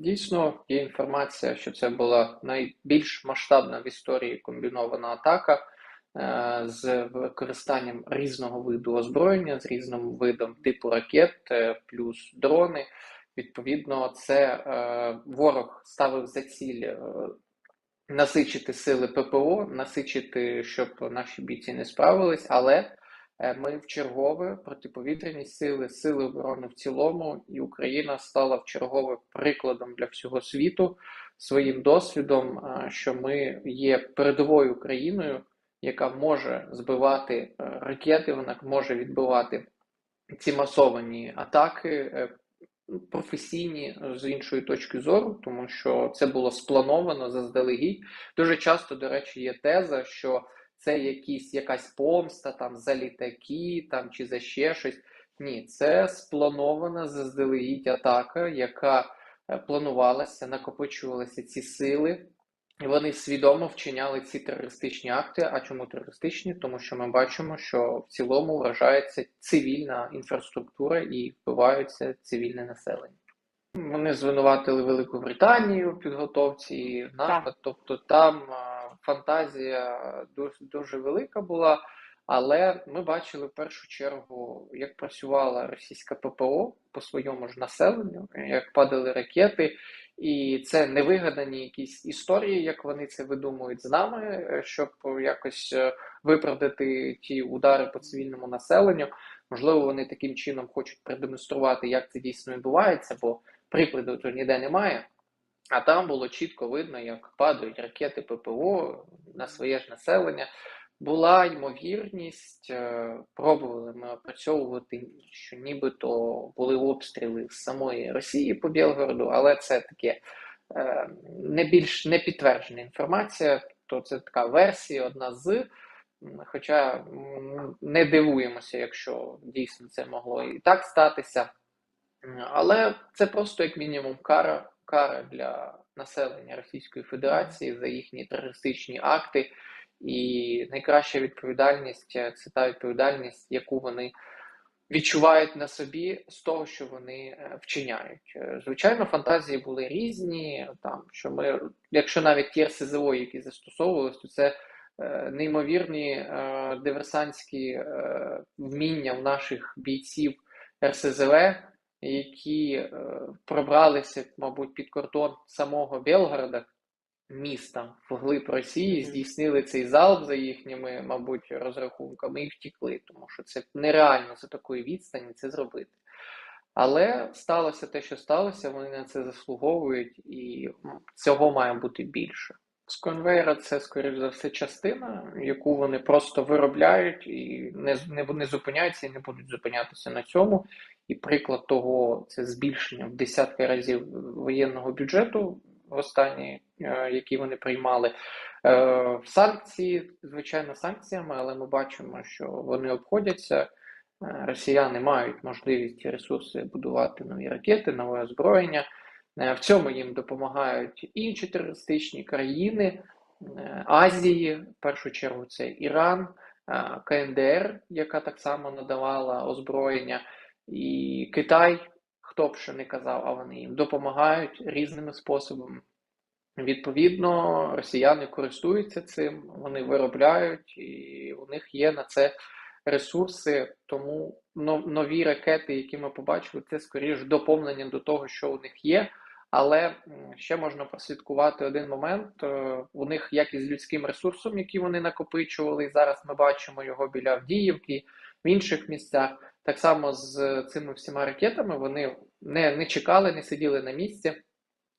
Дійсно, є інформація, що це була найбільш масштабна в історії комбінована атака е, з використанням різного виду озброєння, з різним видом типу ракет, е, плюс дрони. Відповідно, це е, ворог ставив за ціль насичити сили ППО, насичити, щоб наші бійці не справились, але ми в чергове протиповітряні сили, сили оборони в цілому, і Україна стала в чергове прикладом для всього світу своїм досвідом, е, що ми є передовою країною, яка може збивати е, ракети, вона може відбивати ці масовані атаки. Професійні з іншої точки зору, тому що це було сплановано заздалегідь. Дуже часто, до речі, є теза, що це якісь, якась помста там за літаки там, чи за ще щось. Ні, це спланована заздалегідь атака, яка е, планувалася, накопичувалися ці сили, і вони свідомо вчиняли ці терористичні акти. А чому терористичні? Тому що ми бачимо, що в цілому вражається цивільна інфраструктура і вбиваються цивільне населення. Вони звинуватили Велику Британію в підготовці напад, тобто там фантазія дуже, дуже велика була. Але ми бачили в першу чергу, як працювала російська ППО по своєму ж населенню, як падали ракети, і це не вигадані якісь історії, як вони це видумують з нами, щоб якось е, виправдати ті удари по цивільному населенню. Можливо, вони таким чином хочуть продемонструвати, як це дійсно відбувається, бо прикладу то ніде немає. А там було чітко видно, як падають ракети ППО на своє ж населення. Була ймовірність, е, пробували ми опрацьовувати, що нібито були обстріли з самої Росії по Білгороду, але це таке е, не більш не підтверджена інформація, то це така версія, одна з. Хоча не дивуємося, якщо дійсно це могло і так статися. Але це просто як мінімум кара кара для населення Російської Федерації за їхні терористичні акти, і найкраща відповідальність це та відповідальність, яку вони відчувають на собі з того, що вони е, вчиняють. Е, звичайно, фантазії були різні. Там що ми, якщо навіть ті РСЗО, які застосовувалися, то це е, неймовірні диверсантські вміння в наших бійців РСЗВ які е, пробралися, мабуть, під кордон самого Белгорода, міста вглиб Росії, здійснили цей залп за їхніми, мабуть, розрахунками і втікли, тому що це нереально за такої відстані це зробити. Але сталося те, що сталося, вони на це заслуговують, і цього має бути більше. З конвейера це, скоріш за все, частина, яку вони просто виробляють і не не, не зупиняються і не будуть зупинятися на цьому. І приклад того, це збільшення в десятки разів воєнного бюджету в останні, е, які вони приймали. Е, санкції, звичайно, санкціями, але ми бачимо, що вони обходяться. Е, росіяни мають можливість і ресурси будувати нові ракети, нове озброєння. В цьому їм допомагають інші терористичні країни Азії, в першу чергу, це Іран, КНДР, яка так само надавала озброєння. І Китай, хто б що не казав, а вони їм допомагають різними способами. Відповідно, росіяни користуються цим, вони виробляють, і у них є на це ресурси. Тому нові ракети, які ми побачили, це скоріш доповнення до того, що у них є. Але ще можна прослідкувати один момент. Е, у них як із людським ресурсом, який вони накопичували, і зараз ми бачимо його біля Авдіївки, в інших місцях. Так само з цими всіма ракетами вони не, не чекали, не сиділи на місці,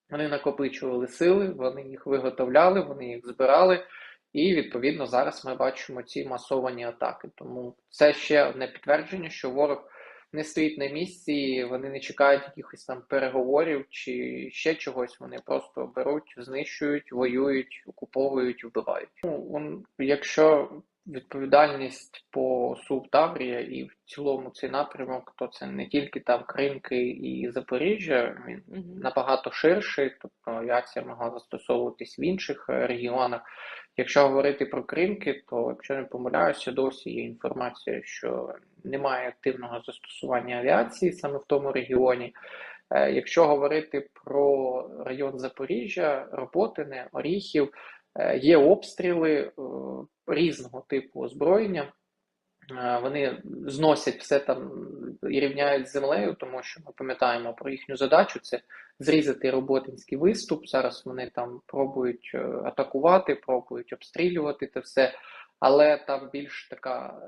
вони накопичували сили, вони їх виготовляли, вони їх збирали. І відповідно зараз ми бачимо ці масовані атаки. Тому це ще одне підтвердження, що ворог не стоїть на місці, вони не чекають якихось там переговорів чи ще чогось. Вони просто беруть, знищують, воюють, окуповують, вбивають. Ну, Якщо відповідальність по СУП Таврія і в цілому цей напрямок, то це не тільки там Кримки і Запоріжжя, він mm -hmm. набагато ширший, тобто авіація могла застосовуватись в інших е, регіонах. Якщо говорити про Кримки, то якщо не помиляюся, досі є інформація, що немає активного застосування авіації саме в тому регіоні. Е, якщо говорити про район Запоріжжя, Роботине, Оріхів, є обстріли різного типу озброєння. Вони зносять все там і рівняють з землею, тому що ми пам'ятаємо про їхню задачу це зрізати роботинський виступ. Зараз вони там пробують атакувати, пробують обстрілювати це все, але там більш така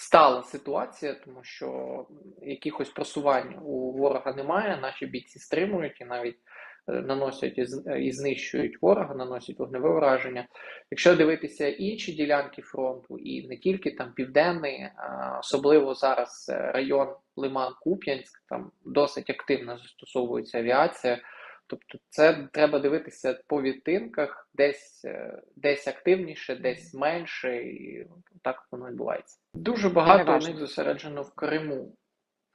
стала ситуація, тому що якихось просувань у ворога немає. Наші бійці стримують і навіть е, наносять і знищують ворога, наносять вогневе враження. Якщо дивитися інші ділянки фронту, і не тільки там південний, а особливо зараз е, район Лиман-Куп'янськ, там досить активно застосовується авіація. Тобто це треба дивитися по відтинках, десь е, десь активніше, десь менше, і так воно відбувається. Дуже багато у них зосереджено в Криму.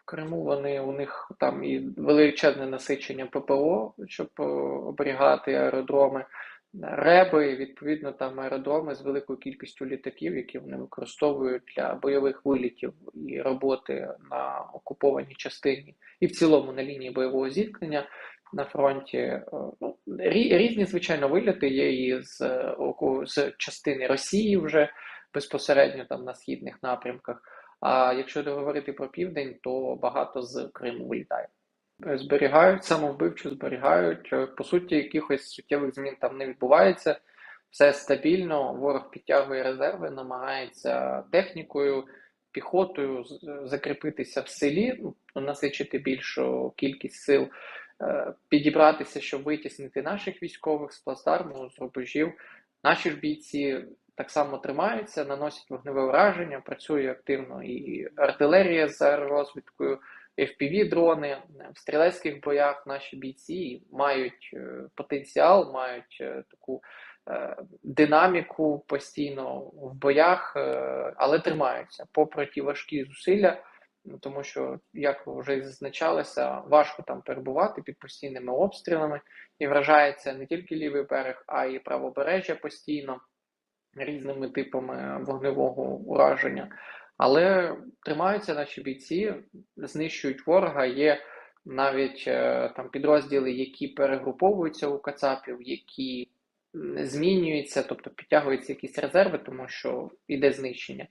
Криму вони у них там і величезне насичення ППО, щоб е, оберігати аеродроми, реби, відповідно, там аеродроми з великою кількістю літаків, які вони використовують для бойових вилітів і роботи на окупованій частині, і в цілому на лінії бойового зіткнення на фронті. Е, ну, Різні, звичайно, виліти є і з, е, з частини Росії вже безпосередньо там на східних напрямках. А якщо говорити про південь, то багато з Криму вилітає. Зберігають, самовбивчо зберігають. Е, по суті, якихось суттєвих змін там не відбувається. Все стабільно, ворог підтягує резерви, намагається технікою, піхотою закріпитися в селі, ну, насичити більшу кількість сил. Е, підібратися, щоб витіснити наших військових з плацдарму, з рубежів. Наші ж бійці так само тримаються, наносять вогневе враження, працює активно і артилерія з аеророзвідкою, fpv дрони в стрілецьких боях. Наші бійці мають е, потенціал, мають е, таку динаміку постійно в боях, але тримаються попри ті важкі зусилля. Тому що, як вже зазначалося, важко там перебувати під постійними обстрілами і вражається не тільки лівий берег, а й правобережжя постійно різними типами вогневого ураження. Але тримаються наші бійці, знищують ворога. Є навіть е, там підрозділи, які перегруповуються у Кацапів, які змінюються, тобто підтягуються якісь резерви, тому що йде знищення.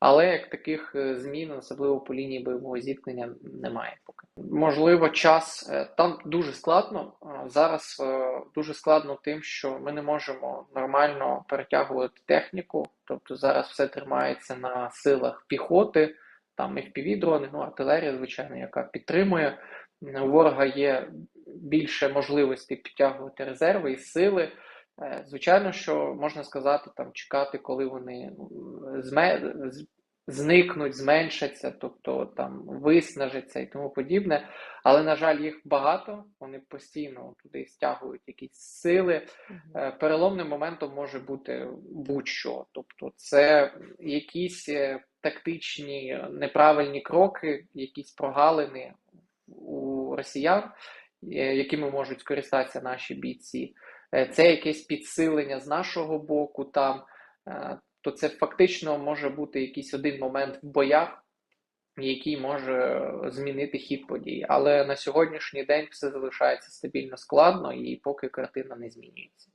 Але як таких е, змін, особливо по лінії бойового зіткнення, немає поки. Можливо, час е, там дуже складно. Зараз е, дуже складно тим, що ми не можемо нормально перетягувати техніку. Тобто зараз все тримається на силах піхоти, там fpv дрони, ну артилерія, звичайно, яка підтримує. У ворога є більше можливостей підтягувати резерви і сили. Е, звичайно, що можна сказати, там чекати, коли вони ну. Зникнуть, зменшаться, тобто там виснажаться і тому подібне. Але, на жаль, їх багато, вони постійно туди стягують якісь сили. Е, переломним моментом може бути будь-що. Тобто, це якісь е, тактичні неправильні кроки, якісь прогалини у росіян, якими можуть скористатися наші бійці. Е, це якесь підсилення з нашого боку, там, е, то це фактично може бути якийсь один момент в боях, який може змінити хід подій. Але на сьогоднішній день все залишається стабільно складно і поки картина не змінюється.